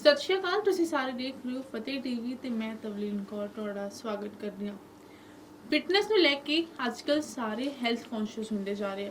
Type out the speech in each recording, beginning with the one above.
ਸਤਿ ਸ਼੍ਰੀ ਅਕਾਲ, ਤੁਸੀਂ ਸਾਰੇ ਦੇਖ ਰਹੇ ਹੋ ਫਤਿਹ ਟੀਵੀ ਤੇ ਮੈਂ ਤਵਲੀਨ ਕੌਰ ਤੁਹਾਡਾ ਸਵਾਗਤ ਕਰਦੀ ਹਾਂ। ਫਿਟਨੈਸ ਨੂੰ ਲੈ ਕੇ ਅੱਜਕੱਲ ਸਾਰੇ ਹੈਲਥ ਕੌਨਸ਼ੀਅਸ ਹੁੰਦੇ ਜਾ ਰਹੇ ਆ।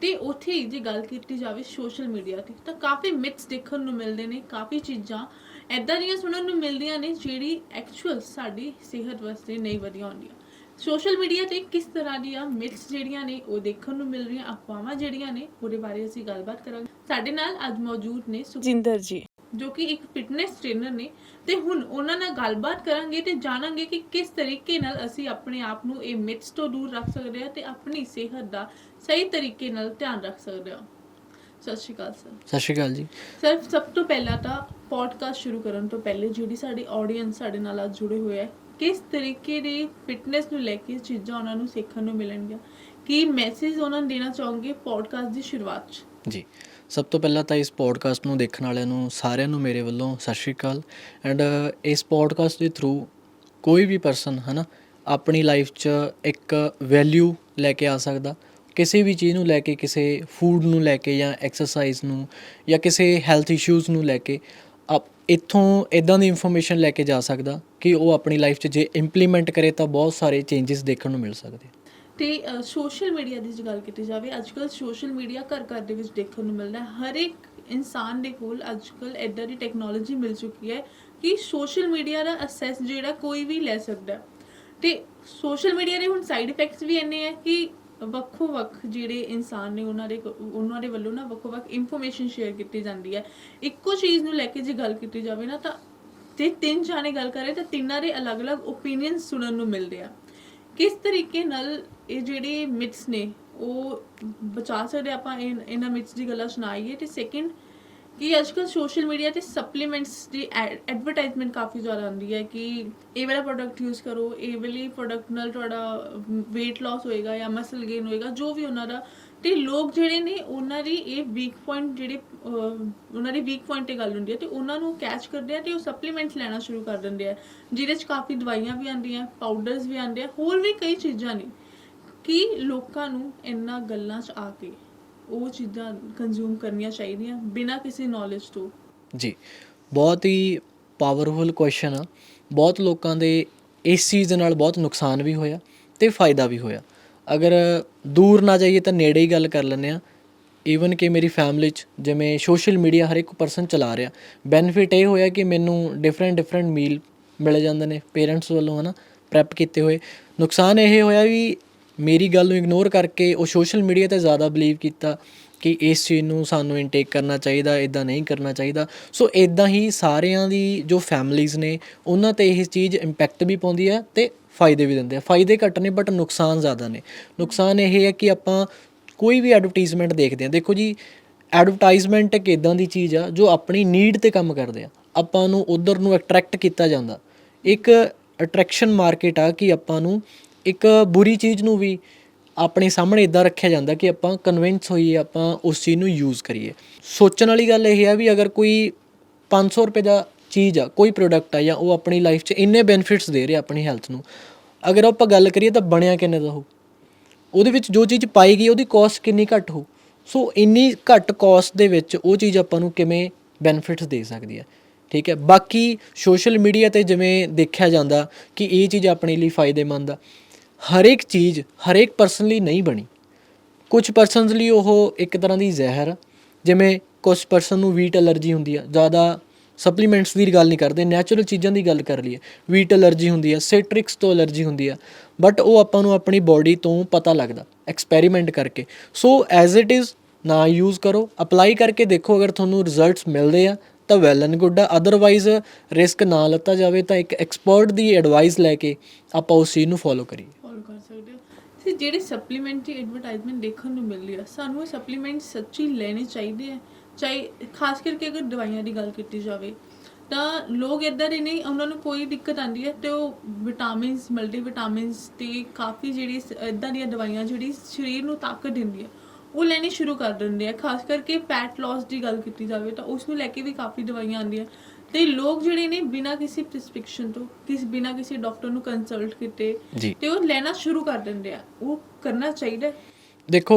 ਤੇ ਉੱਥੇ ਹੀ ਜੇ ਗੱਲ ਕੀਤੀ ਜਾਵੇ ਸੋਸ਼ਲ ਮੀਡੀਆ ਤੇ ਤਾਂ ਕਾਫੀ ਮਿਥਸ ਦੇਖਣ ਨੂੰ ਮਿਲਦੇ ਨੇ, ਕਾਫੀ ਚੀਜ਼ਾਂ ਐਦਾਂ ਦੀਆਂ ਸੁਣਨ ਨੂੰ ਮਿਲਦੀਆਂ ਨੇ ਜਿਹੜੀ ਐਕਚੁਅਲ ਸਾਡੀ ਸਿਹਤ ਵਾਸਤੇ ਨਹੀਂ ਵਧੀਆ ਹੁੰਦੀਆਂ। ਸੋਸ਼ਲ ਮੀਡੀਆ ਤੇ ਕਿਸ ਤਰ੍ਹਾਂ ਦੀਆਂ ਮਿਥਸ ਜਿਹੜੀਆਂ ਨੇ ਉਹ ਦੇਖਣ ਨੂੰ ਮਿਲ ਰਹੀਆਂ ਅਫਵਾਹਾਂ ਜਿਹੜੀਆਂ ਨੇ, ਉਹਦੇ ਬਾਰੇ ਅਸੀਂ ਗੱਲਬਾਤ ਕਰਾਂਗੇ। ਸਾਡੇ ਨਾਲ ਅੱਜ ਮੌਜੂਦ ਨੇ ਸੁਖਜਿੰਦਰ ਜੀ। ਜੋ ਕਿ ਇੱਕ ਫਿਟਨੈਸ ਟ੍ਰੇਨਰ ਨੇ ਤੇ ਹੁਣ ਉਹਨਾਂ ਨਾਲ ਗੱਲਬਾਤ ਕਰਾਂਗੇ ਤੇ ਜਾਣਾਂਗੇ ਕਿ ਕਿਸ ਤਰੀਕੇ ਨਾਲ ਅਸੀਂ ਆਪਣੇ ਆਪ ਨੂੰ ਇਹ ਮਿਥਸ ਤੋਂ ਦੂਰ ਰੱਖ ਸਕਦੇ ਹਾਂ ਤੇ ਆਪਣੀ ਸਿਹਤ ਦਾ ਸਹੀ ਤਰੀਕੇ ਨਾਲ ਧਿਆਨ ਰੱਖ ਸਕਦੇ ਹਾਂ। ਸਤਿ ਸ਼੍ਰੀ ਅਕਾਲ ਸਰ। ਸਤਿ ਸ਼੍ਰੀ ਅਕਾਲ ਜੀ। ਸਰ ਸਭ ਤੋਂ ਪਹਿਲਾਂ ਤਾਂ ਪੋਡਕਾਸਟ ਸ਼ੁਰੂ ਕਰਨ ਤੋਂ ਪਹਿਲੇ ਜਿਹੜੀ ਸਾਡੀ ਆਡੀਅנס ਸਾਡੇ ਨਾਲ ਅੱਜ ਜੁੜੇ ਹੋਏ ਹੈ ਕਿਸ ਤਰੀਕੇ ਦੇ ਫਿਟਨੈਸ ਨੂੰ ਲੈ ਕੇ ਚੀਜ਼ਾਂ ਉਹਨਾਂ ਨੂੰ ਸਿੱਖਣ ਨੂੰ ਮਿਲਣਗੀਆਂ? ਕੀ ਮੈਸੇਜ ਉਹਨਾਂ ਨੂੰ ਦੇਣਾ ਚਾਹੋਗੇ ਪੋਡਕਾਸਟ ਦੀ ਸ਼ੁਰੂਆਤ 'ਚ? ਜੀ। ਸਭ ਤੋਂ ਪਹਿਲਾਂ ਤਾਂ ਇਸ ਪੋਡਕਾਸਟ ਨੂੰ ਦੇਖਣ ਵਾਲਿਆਂ ਨੂੰ ਸਾਰਿਆਂ ਨੂੰ ਮੇਰੇ ਵੱਲੋਂ ਸਤਿ ਸ਼੍ਰੀ ਅਕਾਲ। ਐਂਡ ਇਸ ਪੋਡਕਾਸਟ ਦੇ ਥਰੂ ਕੋਈ ਵੀ ਪਰਸਨ ਹਨਾ, ਆਪਣੀ ਲਾਈਫ 'ਚ ਇੱਕ ਵੈਲਿਊ ਲੈ ਕੇ ਆ ਸਕਦਾ। ਕਿਸੇ ਵੀ ਚੀਜ਼ ਨੂੰ ਲੈ ਕੇ, ਕਿਸੇ ਫੂਡ ਨੂੰ ਲੈ ਕੇ ਜਾਂ ਐਕਸਰਸਾਈਜ਼ ਨੂੰ ਜਾਂ ਕਿਸੇ ਹੈਲਥ ਇਸ਼ੂਜ਼ ਨੂੰ ਲੈ ਕੇ, ਆਪ ਇੱਥੋਂ ਇਦਾਂ ਦੀ ਇਨਫੋਰਮੇਸ਼ਨ ਲੈ ਕੇ ਜਾ ਸਕਦਾ ਕਿ ਉਹ ਆਪਣੀ ਲਾਈਫ 'ਚ ਜੇ ਇੰਪਲੀਮੈਂਟ ਕਰੇ ਤਾਂ ਬਹੁਤ ਸਾਰੇ ਚੇਂਜਸ ਦੇਖਣ ਨੂੰ ਮਿਲ ਸਕਦੇ ਤੇ ਸੋਸ਼ਲ ਮੀਡੀਆ ਦੀ ਜੇ ਗੱਲ ਕੀਤੀ ਜਾਵੇ ਅੱਜ ਅੱਜਕੱਲ ਸੋਸ਼ਲ ਮੀਡੀਆ ਘਰ ਘਰ ਦੇ ਵਿੱਚ ਦੇਖਣ ਨੂੰ ਮਿਲਦਾ ਹੈ। ਹਰ ਇੱਕ ਇਨਸਾਨ ਦੇ ਕੋਲ ਅੱਜ ਅੱਜਕੱਲ ਐਦਾਂ ਦੀ ਟੈਕਨੋਲੋਜੀ ਮਿਲ ਚੁੱਕੀ ਹੈ ਕਿ ਸੋਸ਼ਲ ਮੀਡੀਆ ਦਾ ਅਸੈਸ ਜਿਹੜਾ ਕੋਈ ਵੀ ਲੈ ਸਕਦਾ ਹੈ। ਤੇ ਸੋਸ਼ਲ ਮੀਡੀਆ ਦੇ ਹੁਣ ਸਾਈਡ ਇਫੈਕਟਸ ਵੀ ਇੰਨੇ ਹੈ ਕਿ ਵੱਖੋ ਵੱਖ ਜਿਹੜੇ ਇਨਸਾਨ ਨੇ, ਉਹਨਾਂ ਦੇ ਕੋ- ਉਹਨਾਂ ਦੇ ਵੱਲੋਂ ਨਾ ਵੱਖੋ ਵੱਖ ਇਨਫੋਰਮੇਸ਼ਨ ਸ਼ੇਅਰ ਕੀਤੀ ਜਾਂਦੀ ਹੈ। ਇੱਕੋ ਚੀਜ਼ ਨੂੰ ਲੈ ਕੇ ਜੇ ਗੱਲ ਕੀਤੀ ਜਾਵੇ ਨਾ, ਤਾਂ ਤੇ ਤਿੰਨ ਜਾਣੇ ਗੱਲ ਕਰੇ, ਤਾਂ ਤਿੰਨਾਂ ਦੇ ਅਲੱਗ-ਅਲੱਗ ਓਪੀਨੀਅਨ ਸੁਣਨ ਨੂੰ ਮਿਲਦੇ ਆ। ਕਿਸ ਤਰੀਕੇ ਨਾਲ ਇਹ ਜਿਹੜੇ ਮਿਥਸ ਨੇ, ਉਹ ਬਚਾ ਸਕਦੇ ਆਪਾਂ ਇਨ- ਇਹਨਾਂ ਮਿਥਸ ਦੀ ਗੱਲਾਂ ਸੁਣਾਈਏ। ਤੇ ਸੈਕਿੰਡ ਕਿ ਅੱਜਕੱਲ ਸੋਸ਼ਲ ਮੀਡੀਆ ਤੇ ਸਪਲੀਮੈਂਟਸ ਦੀ ਐਡਵਰਟਾਈਜ਼ਮੈਂਟ ਕਾਫੀ ਜ਼ਿਆਦਾ ਆਉਂਦੀ ਹੈ ਕਿ ਇਹ ਵਾਲਾ ਪ੍ਰੋਡਕਟ ਯੂਜ਼ ਕਰੋ, ਇਹ ਵਾਲੀ ਪ੍ਰੋਡਕਟ ਨਾਲ ਤੁਹਾਡਾ weight loss ਹੋਏਗਾ ਜਾਂ ਮਸਲ ਗੇਨ ਹੋਏਗਾ, ਜੋ ਵੀ ਉਹਨਾਂ ਦਾ। ਤੇ ਲੋਕ ਜਿਹੜੇ ਨੇ, ਉਹਨਾਂ ਦੀ ਇਹ ਵੀਕ ਪੁਆਇੰਟ ਜਿਹੜੇ ਉਹਨਾਂ ਦੀ ਵੀਕ ਪੁਆਇੰਟ ਤੇ ਗੱਲ ਹੁੰਦੀ ਹੈ, ਤੇ ਉਹਨਾਂ ਨੂੰ ਕੈਚ ਕਰਦੇ ਆ ਤੇ ਉਹ ਸਪਲੀਮੈਂਟਸ ਲੈਣਾ ਸ਼ੁਰੂ ਕਰ ਦਿੰਦੇ ਆ, ਜਿਹਦੇ ਚ ਕਾਫੀ ਦਵਾਈਆਂ ਵੀ ਆਉਂਦੀਆਂ ਪਾਊਡਰਸ ਵੀ ਆਉਂਦੇ ਆ, ਹੋਰ ਵੀ ਕਈ ਚੀਜ਼ਾਂ ਨੇ। ਕਿ ਲੋਕਾਂ ਨੂੰ ਇੰਨਾ ਗੱਲਾਂ 'ਚ ਆ ਕੇ ਉਹ ਚੀਜ਼ਾਂ ਕੰਜ਼ੂਮ ਕਰਨੀਆਂ ਚਾਹੀਦੀਆਂ ਬਿਨਾਂ ਕਿਸੇ ਨੌਲੇਜ ਤੋਂ? ਜੀ, ਬਹੁਤ ਹੀ ਪਾਵਰਫੁਲ ਕੁਐਸਚਨ ਆ। ਬਹੁਤ ਲੋਕਾਂ ਦੇ ਇਸ ਚੀਜ਼ ਦੇ ਨਾਲ ਬਹੁਤ ਨੁਕਸਾਨ ਵੀ ਹੋਇਆ ਤੇ ਫਾਇਦਾ ਵੀ ਹੋਇਆ। ਅਗਰ ਦੂਰ ਨਾ ਜਾਈਏ ਤਾਂ ਨੇੜੇ ਹੀ ਗੱਲ ਕਰ ਲੈਂਦੇ ਆ। ਈਵਨ ਕਿ ਮੇਰੀ ਫੈਮਿਲੀ 'ਚ ਜਿਵੇਂ ਸੋਸ਼ਲ ਮੀਡੀਆ ਹਰ ਇੱਕ ਪਰਸਨ ਚਲਾ ਰਿਹਾ। ਬੈਨੀਫਿਟ ਇਹ ਹੋਇਆ ਕਿ ਮੈਨੂੰ ਡਿਫਰੈਂਟ ਡਿਫਰੈਂਟ ਮੀਲ ਮਿਲ ਜਾਂਦੇ ਨੇ। ਪੇਰੈਂਟਸ ਵੱਲੋਂ ਹਨਾ ਪ੍ਰੈਪ ਕੀਤੇ ਹੋਏ। ਨੁਕਸਾਨ ਇਹ ਹੋਇਆ ਵੀ ਮੇਰੀ ਗੱਲ ਨੂੰ ਇਗਨੋਰ ਕਰਕੇ ਉਹ ਸੋਸ਼ਲ ਮੀਡੀਆ ਤੇ ਜ਼ਿਆਦਾ ਬਿਲੀਵ ਕੀਤਾ ਕਿ ਇਸ ਚੀਜ਼ ਨੂੰ ਸਾਨੂੰ ਇਨਟੇਕ ਕਰਨਾ ਚਾਹੀਦਾ ਇਦਾਂ ਨਹੀਂ ਕਰਨਾ ਚਾਹੀਦਾ। ਸੋ ਇਦਾਂ ਹੀ ਸਾਰਿਆਂ ਦੀ ਜੋ ਫੈਮਲੀਆਂ ਨੇ, ਉਹਨਾਂ ਤੇ ਇਹ ਚੀਜ਼ ਇੰਪੈਕਟ ਵੀ ਪਾਉਂਦੀ ਹੈ ਤੇ ਫਾਇਦੇ ਵੀ ਦਿੰਦੇ ਆ। ਫਾਇਦੇ ਘੱਟ ਨੇ ਬਟ ਨੁਕਸਾਨ ਜ਼ਿਆਦਾ ਨੇ। ਨੁਕਸਾਨ ਇਹ ਹੈ ਕਿ ਆਪਾਂ ਕੋਈ ਵੀ ਐਡਵਰਟਾਈਜ਼ਮੈਂਟ ਦੇਖਦੇ ਆ ਦੇਖੋ ਜੀ ਐਡਵਰਟਾਈਜ਼ਮੈਂਟ ਇੱਕ ਇਦਾਂ ਦੀ ਚੀਜ਼ ਆ ਜੋ ਆਪਣੀ ਨੀਡ ਤੇ ਕੰਮ ਕਰਦੇ ਆ। ਆਪਾਂ ਨੂੰ ਉਧਰ ਨੂੰ ਅਟਰੈਕਟ ਕੀਤਾ ਜਾਂਦਾ। ਇੱਕ ਅਟਰੈਕਸ਼ਨ ਮਾਰਕੀਟ ਆ ਕਿ ਆਪਾਂ ਨੂੰ ਇੱਕ ਬੁਰੀ ਚੀਜ਼ ਨੂੰ ਵੀ ਆਪਣੇ ਸਾਹਮਣੇ ਇਦਾਂ ਰੱਖਿਆ ਜਾਂਦਾ ਕਿ ਆਪਾਂ ਕਨਵਿੰਸ ਹੋਈਏ, ਆਪਾਂ ਉਸ ਚੀਜ਼ ਨੂੰ ਯੂਜ਼ ਕਰੀਏ। ਸੋਚਣ ਵਾਲੀ ਗੱਲ ਇਹ ਹੈ ਵੀ ਅਗਰ ਕੋਈ 500 ਰੁਪਏ ਦਾ ਚੀਜ਼ ਆ, ਕੋਈ ਪ੍ਰੋਡਕਟ ਆ ਜਾਂ ਉਹ ਆਪਣੀ ਲਾਈਫ 'ਚ ਇੰਨੇ ਬੈਨੀਫਿਟਸ ਦੇ ਰਿਹਾ ਆਪਣੀ ਹੈਲਥ ਨੂੰ, ਅਗਰ ਆਪਾਂ ਗੱਲ ਕਰੀਏ ਤਾਂ ਬਣਿਆ ਕਿੰਨੇ ਦਾ ਹੋ? ਉਹਦੇ ਵਿੱਚ ਜੋ ਚੀਜ਼ ਪਾਈ ਗਈ ਉਹਦੀ ਕਾਸਟ ਕਿੰਨੀ ਘੱਟ ਹੋ? ਸੋ ਇੰਨੀ ਘੱਟ ਕਾਸਟ ਦੇ ਵਿੱਚ ਉਹ ਚੀਜ਼ ਆਪਾਂ ਨੂੰ ਕਿਵੇਂ ਬੈਨੀਫਿਟਸ ਦੇ ਸਕਦੀ ਹੈ ਠੀਕ ਹੈ? ਬਾਕੀ ਸੋਸ਼ਲ ਮੀਡੀਆ ਤੇ ਜਿਵੇਂ ਦੇਖਿਆ ਜਾਂਦਾ ਕਿ ਇਹ ਚੀਜ਼ ਆਪਣੇ ਲਈ ਫਾਇਦੇਮੰਦ ਆ। ਹਰੇਕ ਚੀਜ਼ ਹਰੇਕ ਪਰਸਨ ਲਈ ਨਹੀਂ ਬਣੀ। ਕੁਝ ਪਰਸਨਸ ਲਈ ਉਹ ਇੱਕ ਤਰ੍ਹਾਂ ਦੀ ਜ਼ਹਿਰ ਆ। ਜਿਵੇਂ ਕੁਝ ਪਰਸਨ ਨੂੰ ਵੀਟ ਅਲਰਜੀ ਹੁੰਦੀ ਆ, ਜ਼ਿਆਦਾ ਸਪਲੀਮੈਂਟਸ ਦੀ ਗੱਲ ਨਹੀਂ ਕਰਦੇ ਨੈਚੁਰਲ ਚੀਜ਼ਾਂ ਦੀ ਗੱਲ ਕਰ ਲਈਏ। ਵੀਟ ਅਲਰਜੀ ਹੁੰਦੀ ਆ ਸਿਟ੍ਰਿਕਸ ਤੋਂ ਅਲਰਜੀ ਹੁੰਦੀ ਆ ਬਟ ਉਹ ਆਪਾਂ ਨੂੰ ਆਪਣੀ ਬਾਡੀ ਤੋਂ ਪਤਾ ਲੱਗਦਾ ਐਕਸਪੈਰੀਮੈਂਟ ਕਰਕੇ। ਸੋ ਐਜ਼ ਇਟ ਇਜ਼ ਨਾ ਯੂਜ਼ ਕਰੋ ਅਪਲਾਈ ਕਰਕੇ ਦੇਖੋ, ਅਗਰ ਤੁਹਾਨੂੰ ਰਿਜ਼ਲਟਸ ਮਿਲਦੇ ਆ, ਤਾਂ ਵੈਲ ਐਂਡ ਗੁੱਡ ਆ। ਅਦਰਵਾਈਜ਼ ਰਿਸਕ ਨਾ ਲਿੱਤਾ ਜਾਵੇ ਤਾਂ ਇੱਕ ਐਕਸਪਰਟ ਦੀ ਐਡਵਾਈਸ ਲੈ ਕੇ ਆਪਾਂ ਉਸ ਚੀਜ਼ ਨੂੰ ਫੋਲੋ ਕਰੀਏ। ਸਕਦੇ ਹੋ। ਤੇ ਜਿਹੜੇ ਸਪਲੀਮੈਂਟ ਦੀ ਐਡਵਰਟਾਈਜ਼ਮੈਂਟ ਦੇਖਣ ਨੂੰ ਮਿਲ ਰਹੀ ਆ, ਸਾਨੂੰ ਇਹ ਸਪਲੀਮੈਂਟ ਸੱਚੀ ਲੈਣੇ ਚਾਹੀਦੇ ਆ। ਚਾਹੇ, ਖਾਸ ਕਰਕੇ ਅਗਰ ਦਵਾਈਆਂ ਦੀ ਗੱਲ ਕੀਤੀ ਜਾਵੇ, ਤਾਂ ਲੋਕ ਇਦਾਂ ਦੇ ਨਹੀਂ ਉਹਨਾਂ ਨੂੰ ਕੋਈ ਦਿੱਕਤ ਆਂਦੀ ਹੈ ਤੇ ਉਹ ਵਿਟਾਮਿਨਸ ਮਲਟੀ ਵਿਟਾਮਿਨਸ ਤੇ ਕਾਫੀ ਜਿਹੜੀ ਇਦਾਂ ਦੀਆਂ ਦਵਾਈਆਂ ਜਿਹੜੀ ਸਰੀਰ ਨੂੰ ਤਾਕਤ ਦਿੰਦੀ ਹੈ ਉਹ ਲੈਣੀ ਸ਼ੁਰੂ ਕਰ ਦਿੰਦੇ ਆ। ਖਾਸ ਕਰਕੇ ਫੈਟ ਲਾਸ ਦੀ ਗੱਲ ਕੀਤੀ ਜਾਵੇ ਤਾਂ ਉਸ ਨੂੰ ਲੈ ਕੇ ਵੀ ਕਾਫੀ ਦਵਾਈਆਂ ਆਉਂਦੀਆਂ। ਤੇ ਲੋਕ ਜਿਹੜੇ ਨੇ ਬਿਨਾਂ ਕਿਸੇ ਪ੍ਰਿਸਕ੍ਰਿਪਸ਼ਨ ਤੋਂ ਕਿਸ ਬਿਨਾਂ ਕਿਸੇ ਡਾਕਟਰ ਨੂੰ ਕੰਸਲਟ ਕੀਤੇ ਤੇ ਉਹ ਲੈਣਾ ਸ਼ੁਰੂ ਕਰ ਦਿੰਦੇ ਆ। ਉਹ ਕਰਨਾ ਚਾਹੀਦਾ। ਦੇਖੋ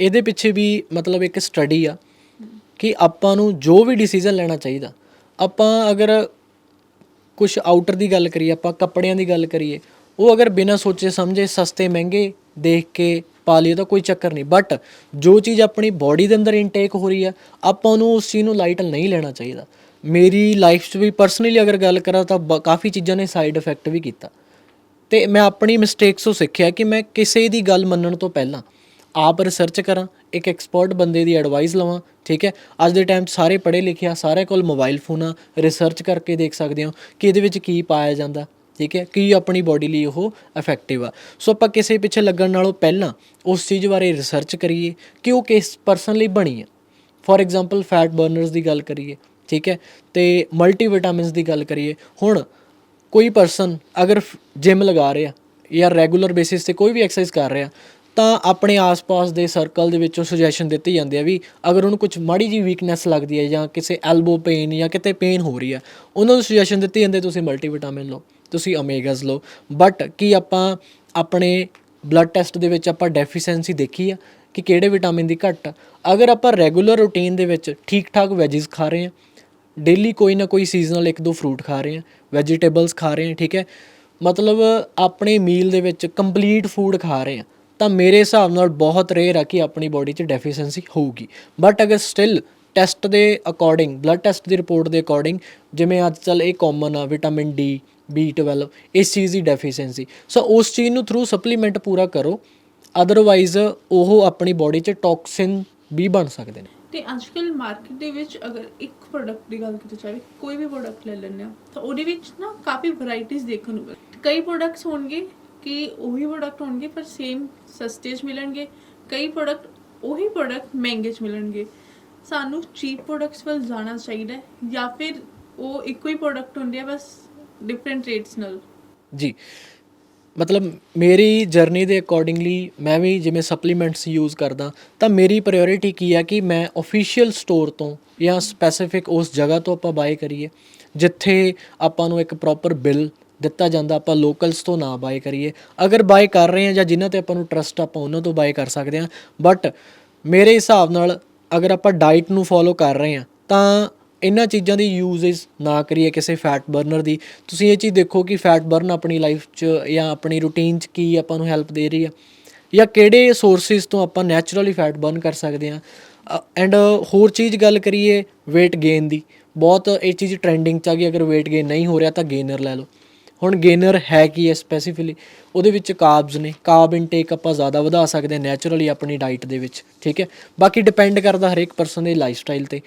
ਇਹਦੇ ਪਿੱਛੇ ਵੀ ਮਤਲਬ ਇੱਕ ਸਟੱਡੀ ਆ ਕਿ ਆਪਾਂ ਨੂੰ ਜੋ ਵੀ ਡਿਸੀਜਨ ਲੈਣਾ ਚਾਹੀਦਾ ਆਪਾਂ ਅਗਰ ਕੁਝ ਆਊਟਰ ਦੀ ਗੱਲ ਕਰੀਏ ਆਪਾਂ ਕੱਪੜਿਆਂ ਦੀ ਗੱਲ ਕਰੀਏ ਉਹ ਅਗਰ ਬਿਨਾਂ ਸੋਚੇ ਸਮਝੇ ਸਸਤੇ ਮਹਿੰਗੇ ਦੇਖ ਕੇ ਪਾ ਲਈਏ ਤਾਂ ਕੋਈ ਚੱਕਰ ਨਹੀਂ। ਬਟ ਜੋ ਚੀਜ਼ ਆਪਣੀ ਬਾਡੀ ਦੇ ਅੰਦਰ ਇਨਟੇਕ ਹੋ ਰਹੀ ਆ ਆਪਾਂ ਨੂੰ ਉਸ ਚੀਜ਼ ਨੂੰ ਲਾਈਟ ਨਹੀਂ ਲੈਣਾ ਚਾਹੀਦਾ। ਮੇਰੀ ਲਾਈਫ 'ਚ ਵੀ ਪਰਸਨਲੀ ਅਗਰ ਗੱਲ ਕਰਾਂ ਤਾਂ ਬ- ਕਾਫੀ ਚੀਜ਼ਾਂ ਨੇ ਸਾਈਡ ਇਫੈਕਟ ਵੀ ਕੀਤਾ। ਤੇ ਮੈਂ ਆਪਣੀ ਮਿਸਟੇਕਸ ਤੋਂ ਸਿੱਖਿਆ ਕਿ ਮੈਂ ਕਿਸੇ ਦੀ ਗੱਲ ਮੰਨਣ ਤੋਂ ਪਹਿਲਾਂ ਆਪ ਰਿਸਰਚ ਕਰਾਂ, ਇੱਕ ਐਕਸਪਰਟ ਬੰਦੇ ਦੀ ਐਡਵਾਈਸ ਲਵਾਂ, ਠੀਕ ਹੈ? ਅੱਜ ਦੇ ਟਾਈਮ 'ਚ ਸਾਰੇ ਪੜ੍ਹੇ ਲਿਖੇ ਆ ਸਾਰੇ ਕੋਲ ਮੋਬਾਈਲ ਫੋਨ ਆ ਰਿਸਰਚ ਕਰਕੇ ਦੇਖ ਸਕਦੇ ਹੋ ਕਿ ਇਹਦੇ ਵਿੱਚ ਕੀ ਪਾਇਆ ਜਾਂਦਾ, ਠੀਕ ਹੈ? ਕੀ ਆਪਣੀ ਬਾਡੀ ਲਈ ਉਹ ਇਫੈਕਟਿਵ ਆ। ਸੋ ਆਪਾਂ ਕਿਸੇ ਪਿੱਛੇ ਲੱਗਣ ਨਾਲੋਂ ਪਹਿਲਾਂ ਉਸ ਚੀਜ਼ ਬਾਰੇ ਰਿਸਰਚ ਕਰੀਏ ਕਿ ਉਹ ਕਿਸ ਪਰਸਨ ਲਈ ਬਣੀ ਆ। ਫੋਰ ਐਗਜ਼ਾਮਪਲ ਫੈਟ ਬਰਨਰਸ ਦੀ ਗੱਲ ਕਰੀਏ। ਠੀਕ ਹੈ? ਤੇ ਮਲਟੀ ਵਿਟਾਮਿਨਸ ਦੀ ਗੱਲ ਕਰੀਏ, ਹੁਣ ਕੋਈ ਪਰਸਨ ਅਗਰ ਜਿਮ ਲਗਾ ਰਿਹਾ ਜਾਂ ਰੈਗੂਲਰ ਬੇਸਿਸ ਤੇ ਕੋਈ ਵੀ ਐਕਸਰਸਾਈਜ਼ ਕਰ ਰਿਹਾ, ਤਾਂ ਆਪਣੇ ਆਸ-ਪਾਸ ਦੇ ਸਰਕਲ ਦੇ ਵਿੱਚੋਂ ਸੁਜੈਸ਼ਨ ਦਿੱਤੀ ਜਾਂਦੀ ਹੈ ਵੀ ਅਗਰ ਉਹਨੂੰ ਕੁਝ ਮਾੜੀ ਜੀ ਵੀਕਨੈਸ ਲੱਗਦੀ ਹੈ ਜਾਂ ਕਿਸੇ ਐਲਬੋ ਪੇਨ ਜਾਂ ਕਿਤੇ ਪੇਨ ਹੋ ਰਹੀ ਹੈ, ਉਹਨਾਂ ਨੂੰ ਸੁਜੈਸ਼ਨ ਦਿੱਤੀ ਜਾਂਦੀ ਹੈ, ਤੁਸੀਂ ਮਲਟੀਵਿਟਾਮਿਨ ਲਓ, ਤੁਸੀਂ ਓਮੇਗਾਸ ਲਓ। ਬਟ ਕੀ ਆਪਾਂ ਆਪਣੇ ਬਲੱਡ ਟੈਸਟ ਦੇ ਵਿੱਚ ਆਪਾਂ ਡੈਫੀਸੈਂਸੀ ਦੇਖੀ ਆ ਕਿ ਕਿਹੜੇ ਵਿਟਾਮਿਨ ਦੀ ਘੱਟ? ਆ ਅਗਰ ਆਪਾਂ ਰੈਗੂਲਰ ਰੂਟੀਨ ਦੇ ਵਿੱਚ ਠੀਕ-ਠਾਕ ਵੈਜੀਸ ਖਾ ਰਹੇ ਹਾਂ ਡੇਲੀ ਕੋਈ ਨਾ ਕੋਈ ਸੀਜ਼ਨਲ ਇੱਕ ਦੋ ਫਰੂਟ ਖਾ ਰਹੇ ਹਾਂ ਵੈਜੀਟੇਬਲਸ ਖਾ ਰਹੇ ਹਾਂ, ਠੀਕ ਹੈ। ਮਤਲਬ ਆਪਣੇ ਮੀਲ ਦੇ ਵਿੱਚ ਕੰਪਲੀਟ ਫੂਡ ਖਾ ਰਹੇ ਹਾਂ, ਤਾਂ ਮੇਰੇ ਹਿਸਾਬ ਨਾਲ ਬਹੁਤ ਰੇਅਰ ਆ ਕਿ ਆਪਣੀ ਬਾਡੀ 'ਚ ਡੈਫੀਸੈਂਸੀ ਹੋਊਗੀ। ਬਟ ਅਗਰ ਸਟਿਲ ਟੈਸਟ ਦੇ ਅਕੋਰਡਿੰਗ ਬਲੱਡ ਟੈਸਟ ਦੀ ਰਿਪੋਰਟ ਦੇ ਅਕੋਰਡਿੰਗ ਜਿਵੇਂ ਅੱਜ ਚੱਲ ਇਹ ਕਾਮਨ ਆ ਵਿਟਾਮਿਨ ਡੀ B12 ਇਸ ਚੀਜ਼ ਦੀ ਡੈਫੀਸੈਂਸੀ ਸੋ ਉਸ ਚੀਜ਼ ਨੂੰ ਥਰੂ ਸਪਲੀਮੈਂਟ ਪੂਰਾ ਕਰੋ ਅਦਰਵਾਈਜ਼ ਉਹ ਆਪਣੀ ਬਾਡੀ 'ਚ ਟੌਕਸਿਨ ਵੀ ਬਣ ਸਕਦੇ ਨੇ। ਤੇ ਅੱਜਕੱਲ ਮਾਰਕੀਟ ਦੇ ਵਿੱਚ ਅਗਰ ਇੱਕ ਪ੍ਰੋਡਕਟ ਦੀ ਗੱਲ ਕੀਤੀ ਜਾਵੇ, ਕੋਈ ਵੀ ਪ੍ਰੋਡਕਟ ਲੈ ਲੈਂਦੇ ਆ ਤਾਂ ਉਹਦੇ ਵਿੱਚ ਨਾ ਕਾਫੀ ਵੈਰਾਈਟੀਆਂ ਦੇਖਣ ਨੂੰ ਮਿਲ ਕਈ ਪ੍ਰੋਡਕਟਸ ਹੋਣਗੇ ਕਿ ਉਹੀ ਪ੍ਰੋਡਕਟ ਹੋਣਗੇ, ਪਰ ਸੇਮ ਸਸਤੇ 'ਚ ਮਿਲਣਗੇ। ਕਈ ਪ੍ਰੋਡਕਟ ਉਹੀ ਪ੍ਰੋਡਕਟ ਮਹਿੰਗੇ 'ਚ ਮਿਲਣਗੇ। ਸਾਨੂੰ ਚੀਪ ਪ੍ਰੋਡਕਟਸ ਵੱਲ ਜਾਣਾ ਚਾਹੀਦਾ ਜਾਂ ਫਿਰ ਉਹ ਇੱਕੋ ਹੀ ਪ੍ਰੋਡਕਟ ਹੁੰਦੇ ਆ, ਬਸ ਡਿਫਰੈਂਟ ਰੇਟਸ ਨਾਲ। ਜੀ ਮਤਲਬ ਮੇਰੀ ਜਰਨੀ ਦੇ ਅਕੋਰਡਿੰਗਲੀ ਮੈਂ ਵੀ ਜਿਵੇਂ ਸਪਲੀਮੈਂਟਸ ਯੂਜ਼ ਕਰਦਾ, ਤਾਂ ਮੇਰੀ ਪ੍ਰਾਇੋਰਟੀ ਕੀ ਆ ਕਿ ਮੈਂ ਅਫੀਸ਼ੀਅਲ ਸਟੋਰ ਤੋਂ ਜਾਂ ਸਪੈਸੀਫਿਕ ਉਸ ਜਗ੍ਹਾ ਤੋਂ ਆਪਾਂ ਬਾਏ ਕਰੀਏ, ਜਿੱਥੇ ਆਪਾਂ ਨੂੰ ਇੱਕ ਪ੍ਰੋਪਰ ਬਿੱਲ ਦਿੱਤਾ ਜਾਂਦਾ, ਆਪਾਂ ਲੋਕਲਸ ਤੋਂ ਨਾ ਬਾਏ ਕਰੀਏ। ਅਗਰ ਬਾਏ ਕਰ ਰਹੇ ਹਾਂ ਜਾਂ ਜਿਨ੍ਹਾਂ ਤੇ ਆਪਾਂ ਨੂੰ ਟਰਸਟ ਆਪਾਂ ਉਹਨਾਂ ਤੋਂ ਬਾਏ ਕਰ ਸਕਦੇ ਹਾਂ। ਬਟ ਮੇਰੇ ਹਿਸਾਬ ਨਾਲ ਅਗਰ ਆਪਾਂ ਡਾਈਟ ਨੂੰ ਫੋਲੋ ਕਰ ਰਹੇ ਹਾਂ, ਤਾਂ ਇਹਨਾਂ ਚੀਜ਼ਾਂ ਦੀ ਯੂਜ਼ਸ ਨਾ ਕਰੀਏ ਕਿਸੇ ਫੈਟ ਬਰਨਰ ਦੀ। ਤੁਸੀਂ ਇਹ ਚੀਜ਼ ਦੇਖੋ ਕਿ ਫੈਟ ਬਰਨ ਆਪਣੀ ਲਾਈਫ 'ਚ ਜਾਂ ਆਪਣੀ ਰੂਟੀਨ 'ਚ ਕੀ ਆਪਾਂ ਨੂੰ ਹੈਲਪ ਦੇ ਰਹੀ ਆ। ਜਾਂ ਕਿਹੜੇ ਸੋਰਸਿਸ ਤੋਂ ਆਪਾਂ ਨੈਚੁਰਲੀ ਫੈਟ ਬਰਨ ਕਰ ਸਕਦੇ ਆ ਐਂਡ ਹੋਰ ਚੀਜ਼ ਗੱਲ ਕਰੀਏ weight gain ਦੀ। ਬਹੁਤ ਇਹ ਚੀਜ਼ ਟ੍ਰੈਂਡਿੰਗ 'ਚ ਆ ਗਈ ਅਗਰ weight gain ਨਹੀਂ ਹੋ ਰਿਹਾ ਤਾਂ ਗੇਨਰ ਲੈ ਲਓ। ਹੁਣ ਗੇਨਰ ਹੈ ਕੀ ਹੈ ਸਪੈਸੀਫਿਕਲੀ ਉਹਦੇ ਵਿੱਚ ਕਾਰਬਸ ਨੇ। ਕਾਰਬ ਇਨਟੇਕ ਆਪਾਂ ਜ਼ਿਆਦਾ ਵਧਾ ਸਕਦੇ ਹਾਂ ਨੈਚੁਰਲੀ ਆਪਣੀ ਡਾਈਟ ਦੇ ਵਿੱਚ। ਠੀਕ ਹੈ? ਬਾਕੀ ਡਿਪੈਂਡ ਕਰਦਾ ਹਰੇਕ ਪਰਸਨ ਦੇ ਲਾਈਫ ਸਟਾਈਲ ਤੇ।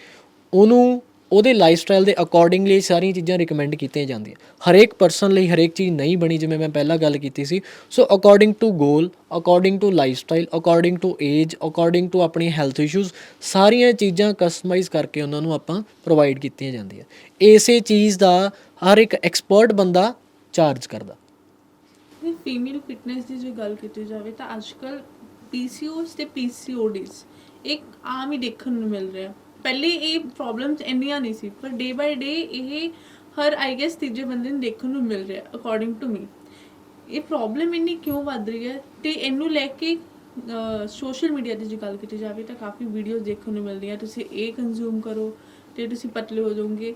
ਉਹਨੂੰ ਉਹਦੇ ਲਾਈਫ ਸਟਾਈਲ ਦੇ ਅਕੋਰਡਿੰਗਲੀ ਸਾਰੀਆਂ ਚੀਜ਼ਾਂ ਰਿਕਮੈਂਡ ਕੀਤੀਆਂ ਜਾਂਦੀਆਂ। ਹਰੇਕ ਪਰਸਨ ਲਈ ਹਰੇਕ ਚੀਜ਼ ਨਹੀਂ ਬਣੀ, ਜਿਵੇਂ ਮੈਂ ਪਹਿਲਾਂ ਗੱਲ ਕੀਤੀ ਸੀ। So according to goal according to lifestyle according to age according to ਆਪਣੀ ਹੈਲਥ ਇਸ਼ੂਜ਼ ਸਾਰੀਆਂ ਚੀਜ਼ਾਂ ਕਸਟਮਾਈਜ਼ ਕਰਕੇ ਉਹਨਾਂ ਨੂੰ ਆਪਾਂ ਪ੍ਰੋਵਾਈਡ ਕੀਤੀਆਂ ਜਾਂਦੀਆਂ। ਇਸੇ ਚੀਜ਼ ਦਾ ਹਰ ਇੱਕ ਐਕਸਪਰਟ ਬੰਦਾ ਚਾਰਜ ਕਰਦਾ। ਜੇ ਫੀਮੇਲ ਫਿਟਨੈਸ ਦੀ ਜੇ ਗੱਲ ਕੀਤੀ ਜਾਵੇ ਤਾਂ ਅੱਜਕੱਲ PCOS ਤੇ PCODs ਇੱਕ ਆਮ ਹੀ ਦੇਖਣ ਨੂੰ ਮਿਲ ਰਿਹਾ। ਪਹਿਲੇ ਇਹ ਪ੍ਰੋਬਲਮਸ ਇੰਨੀਆਂ ਨਹੀਂ ਸੀ, ਪਰ ਡੇ ਬਾਈ ਡੇ ਇਹ ਹਰ ਆਈ ਗੈਸ ਤੀਜੇ ਬੰਦੇ ਨੂੰ ਦੇਖਣ ਨੂੰ ਮਿਲ ਰਿਹਾ ਅਕੋਰਡਿੰਗ ਟੂ ਮੀ ਇਹ ਪ੍ਰੋਬਲਮ ਇੰਨੀ ਕਿਉਂ ਵੱਧ ਰਹੀ ਹੈ? ਤੇ ਇਹਨੂੰ ਲੈ ਕੇ ਸੋਸ਼ਲ ਮੀਡੀਆ ਦੀ ਜੇ ਗੱਲ ਕੀਤੀ ਜਾਵੇ ਤਾਂ ਕਾਫੀ ਵੀਡੀਓਜ਼ ਦੇਖਣ ਨੂੰ ਮਿਲਦੀਆਂ, ਤੁਸੀਂ ਇਹ ਕੰਜ਼ੂਮ ਕਰੋ ਤੇ ਤੁਸੀਂ ਪਤਲੇ ਹੋ ਜਾਓਗੇ।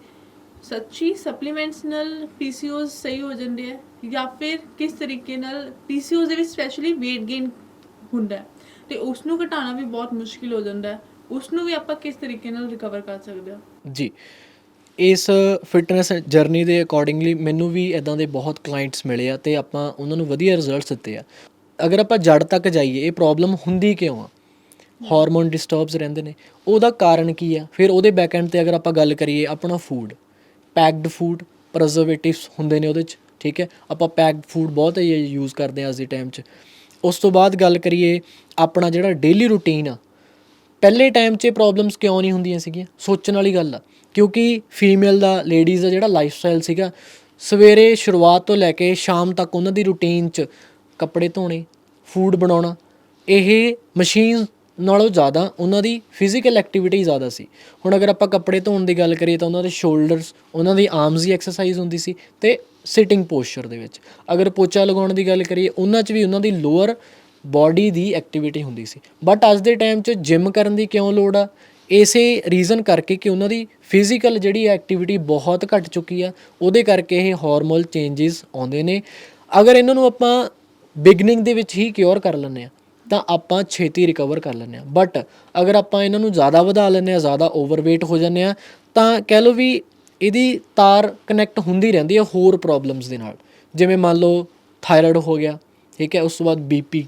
ਸੱਚੀ ਸਪਲੀਮੈਂਟਸ ਨਾਲ PCOS ਸਹੀ ਹੋ ਜਾਂਦੇ ਆ, ਜਾਂ ਫਿਰ ਕਿਸ ਤਰੀਕੇ ਨਾਲ PCOS ਦੇ ਵਿੱਚ ਸਪੈਸ਼ਲੀ weight gain ਹੁੰਦਾ ਹੈ, ਤੇ ਉਸ ਨੂੰ ਘਟਾਉਣਾ ਵੀ ਬਹੁਤ ਮੁਸ਼ਕਿਲ ਹੋ ਜਾਂਦਾ ਹੈ। ਉਸ ਨੂੰ ਵੀ ਆਪਾਂ ਕਿਸ ਤਰੀਕੇ ਨਾਲ ਰਿਕਵਰ ਕਰ ਸਕਦੇ ਹਾਂ? ਜੀ, ਇਸ ਫਿਟਨੈਸ ਜਰਨੀ ਦੇ ਅਕੋਰਡਿੰਗਲੀ ਮੈਨੂੰ ਵੀ ਇਦਾਂ ਦੇ ਬਹੁਤ ਕਲਾਇੰਟਸ ਮਿਲੇ ਆ ਤੇ ਆਪਾਂ ਉਹਨਾਂ ਨੂੰ ਵਧੀਆ ਰਿਜ਼ਲਟਸ ਦਿੱਤੇ ਆ। ਅਗਰ ਆਪਾਂ ਜੜ ਤੱਕ ਜਾਈਏ, ਇਹ ਪ੍ਰੋਬਲਮ ਹੁੰਦੀ ਕਿਉਂ ਆ? ਹਾਰਮੋਨ ਡਿਸਟਰਬਸ ਰਹਿੰਦੇ ਨੇ। ਉਹਦਾ ਕਾਰਨ ਕੀ ਆ? ਫਿਰ ਉਹਦੇ ਬੈਕਐਂਡ ਤੇ ਅਗਰ ਆਪਾਂ ਗੱਲ ਕਰੀਏ, ਆਪਣਾ ਫੂਡ ਪੈਕਡ ਫੂਡ ਪ੍ਰਜ਼ਰਵੇਟਿਵਸ ਹੁੰਦੇ ਨੇ ਉਹਦੇ ਚ, ਠੀਕ ਹੈ? ਆਪਾਂ ਪੈਕਡ ਫੂਡ ਬਹੁਤ ਯੂਜ਼ ਕਰਦੇ ਆ ਅੱਜ ਦੇ ਟਾਈਮ 'ਚ। ਉਸ ਤੋਂ ਬਾਅਦ ਗੱਲ ਕਰੀਏ, ਆਪਣਾ ਜਿਹੜਾ ਡੇਲੀ ਰੂਟੀਨ ਆ ਪਹਿਲੇ ਟਾਈਮ 'ਚ ਪ੍ਰੋਬਲਮਸ ਕਿਉਂ ਨਹੀਂ ਹੁੰਦੀਆਂ ਸੀਗੀਆਂ? ਸੋਚਣ ਵਾਲੀ ਗੱਲ ਆ। ਕਿਉਂਕਿ ਫੀਮੇਲ ਦਾ ਲੇਡੀਜ਼ ਦਾ ਜਿਹੜਾ ਲਾਈਫ ਸਟਾਈਲ ਸੀਗਾ, ਸਵੇਰੇ ਸ਼ੁਰੂਆਤ ਤੋਂ ਲੈ ਕੇ ਸ਼ਾਮ ਤੱਕ ਉਹਨਾਂ ਦੀ ਰੂਟੀਨ 'ਚ ਕੱਪੜੇ ਧੋਣੇ ਫੂਡ ਬਣਾਉਣਾ, ਇਹ ਮਸ਼ੀਨ ਨਾਲੋਂ ਜ਼ਿਆਦਾ ਉਹਨਾਂ ਦੀ ਫਿਜ਼ੀਕਲ ਐਕਟੀਵਿਟੀ ਜ਼ਿਆਦਾ ਸੀ। ਹੁਣ ਅਗਰ ਆਪਾਂ ਕੱਪੜੇ ਧੋਣ ਦੀ ਗੱਲ ਕਰੀਏ ਤਾਂ ਉਹਨਾਂ ਦੇ ਸ਼ੋਲਡਰਸ ਉਹਨਾਂ ਦੀ ਆਰਮਸ ਦੀ ਐਕਸਰਸਾਈਜ਼ ਹੁੰਦੀ ਸੀ ਤੇ ਸਿਟਿੰਗ ਪੋਸਚਰ ਦੇ ਵਿੱਚ। ਅਗਰ ਪੋਚਾ ਲਗਾਉਣ ਦੀ ਗੱਲ ਕਰੀਏ, ਉਹਨਾਂ 'ਚ ਵੀ ਉਹਨਾਂ ਦੀ ਲੋਅਰ ਬਾਡੀ ਦੀ ਐਕਟੀਵਿਟੀ ਹੁੰਦੀ ਸੀ। ਬਟ ਅੱਜ ਦੇ ਟਾਈਮ 'ਚ ਜਿਮ ਕਰਨ ਦੀ ਕਿਉਂ ਲੋੜ ਆ? ਇਸੇ ਰੀਜ਼ਨ ਕਰਕੇ ਕਿ ਉਹਨਾਂ ਦੀ ਫਿਜ਼ੀਕਲ ਜਿਹੜੀ ਐਕਟੀਵਿਟੀ ਬਹੁਤ ਘਟ ਚੁੱਕੀ ਆ। ਉਹਦੇ ਕਰਕੇ ਇਹ ਹਾਰਮੋਨਲ ਚੇਂजेस ਆਉਂਦੇ ਨੇ। ਅਗਰ ਇਹਨਾਂ ਨੂੰ ਆਪਾਂ ਬਿਗਨਿੰਗ ਦੇ ਵਿੱਚ ਹੀ ਕਿਉਰ ਕਰ ਲੈਂਦੇ ਆ, ਤਾਂ ਆਪਾਂ ਛੇਤੀ ਰਿਕਵਰ ਕਰ ਲੈਂਦੇ ਆ। ਬਟ ਅਗਰ ਆਪਾਂ ਇਹਨਾਂ ਨੂੰ ਜ਼ਿਆਦਾ ਵਧਾ ਲੈਂਦੇ ਆ, ਜ਼ਿਆਦਾ ਓਵਰਵੇਟ ਹੋ ਜਾਂਦੇ ਆ, ਤਾਂ ਕਹਿ ਲਓ ਵੀ ਇਹਦੀ ਤਾਰ ਕਨੈਕਟ ਹੁੰਦੀ ਰਹਿੰਦੀ ਹੈ ਹੋਰ ਪ੍ਰੋਬਲਮਸ ਦੇ ਨਾਲ। ਜਿਵੇਂ ਮੰਨ ਲਓ ਥਾਇਰਾਇਡ ਹੋ ਗਿਆ, ਠੀਕ ਹੈ, ਉਸ ਤੋਂ ਬਾਅਦ ਬੀਪੀ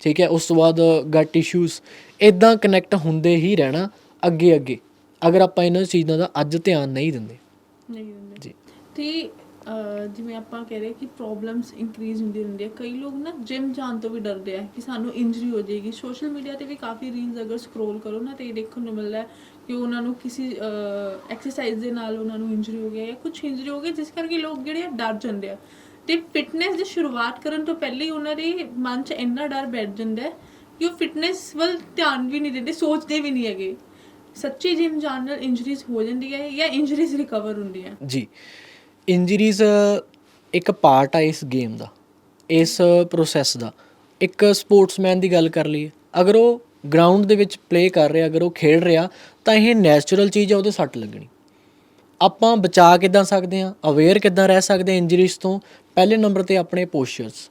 ਠੀਕ ਹੈ ਉਸ ਤੋਂ ਬਾਅਦ ਗਟ ਇਸ਼ੂਜ਼ ਇਦਾਂ ਕਨੈਕਟ ਹੁੰਦੇ ਹੀ ਰਹਿਣਾ ਅੱਗੇ ਅੱਗੇ ਅਗਰ ਆਪਾਂ ਇਹਨਾਂ ਚੀਜ਼ਾਂ ਦਾ ਅੱਜ ਧਿਆਨ ਨਹੀਂ ਦਿੰਦੇ। ਨਹੀਂ ਦਿੰਦੇ। ਜੀ। ਤੇ ਅਹ, ਜਿਵੇਂ ਆਪਾਂ ਕਹਿ ਰਹੇ ਕਿ ਪ੍ਰੋਬਲਮਸ ਇੰਕਰੀਜ਼ ਹੁੰਦੀ ਰਹਿੰਦੀ ਹੈ ਕਈ ਲੋਕ ਨਾ ਜਿਮ ਜਾਣ ਤੋਂ ਵੀ ਡਰਦੇ ਆ ਕਿ ਸਾਨੂੰ ਇੰਜਰੀ ਹੋ ਜਾਏਗੀ। ਸੋਸ਼ਲ ਮੀਡੀਆ ਤੇ ਵੀ ਕਾਫੀ ਰੀਲਸ ਅਗਰ ਸਕਰੋਲ ਕਰੋ ਨਾ ਤੇ ਇਹ ਦੇਖਣ ਨੂੰ ਮਿਲਦਾ ਹੈ ਕਿ ਉਹਨਾਂ ਨੂੰ ਕਿਸੇ ਐਕਸਰਸਾਈਜ਼ ਦੇ ਨਾਲ ਉਹਨਾਂ ਨੂੰ ਇੰਜਰੀ ਹੋ ਗਿਆ ਜਾਂ ਕੁਝ ਇੰਜਰੀ ਹੋ ਗਈ ਜਿਸ ਕਰਕੇ ਲੋਕ ਜਿਹੜੇ ਡਰ ਜਾਂਦੇ ਆ। ਤੇ ਫਿਟਨੈਸ ਦੀ ਸ਼ੁਰੂਆਤ ਕਰਨ ਤੋਂ ਪਹਿਲੇ ਹੀ ਉਹਨਾਂ ਦੇ ਮਨ 'ਚ ਇੰਨਾ ਡਰ ਬੈਠ ਜਾਂਦਾ ਹੈ ਕਿ ਉਹ ਫਿਟਨੈਸ ਵੱਲ ਧਿਆਨ ਵੀ ਨਹੀਂ ਦਿੰਦੇ, ਸੋਚਦੇ ਵੀ ਨਹੀਂ ਹੈਗੇ। ਸੱਚੀ ਜਿਮ ਜਾਣ ਨਾਲ ਇੰਜਰੀਜ਼ ਹੋ ਜਾਂਦੀ ਹੈ ਜਾਂ ਇੰਜਰੀਜ਼ ਰਿਕਵਰ ਹੁੰਦੀਆਂ ਜੀ ਇੰਜਰੀਜ਼ ਇੱਕ ਪਾਰਟ ਆ ਇਸ ਗੇਮ ਦਾ, ਇਸ ਪ੍ਰੋਸੈਸ ਦਾ। ਇੱਕ ਸਪੋਰਟਸਮੈਨ ਦੀ ਗੱਲ ਕਰ ਲਈਏ, ਅਗਰ ਉਹ ਗਰਾਊਂਡ ਦੇ ਵਿੱਚ ਪਲੇ ਕਰ ਰਿਹਾ, ਅਗਰ ਉਹ ਖੇਡ ਰਿਹਾ, ਤਾਂ ਇਹ ਨੈਚੁਰਲ ਚੀਜ਼ ਆ, ਉਹਦੇ ਸੱਟ ਲੱਗਣੀ। ਆਪਾਂ ਬਚਾ ਕਿੱਦਾਂ ਸਕਦੇ ਹਾਂ? ਅਵੇਅਰ ਕਿੱਦਾਂ ਰਹਿ ਸਕਦੇ ਹਾਂ ਇੰਜਰੀਜ਼ ਤੋਂ? ਪਹਿਲੇ ਨੰਬਰ ਤੇ ਆਪਣੇ ਪੋਸਚਰਸ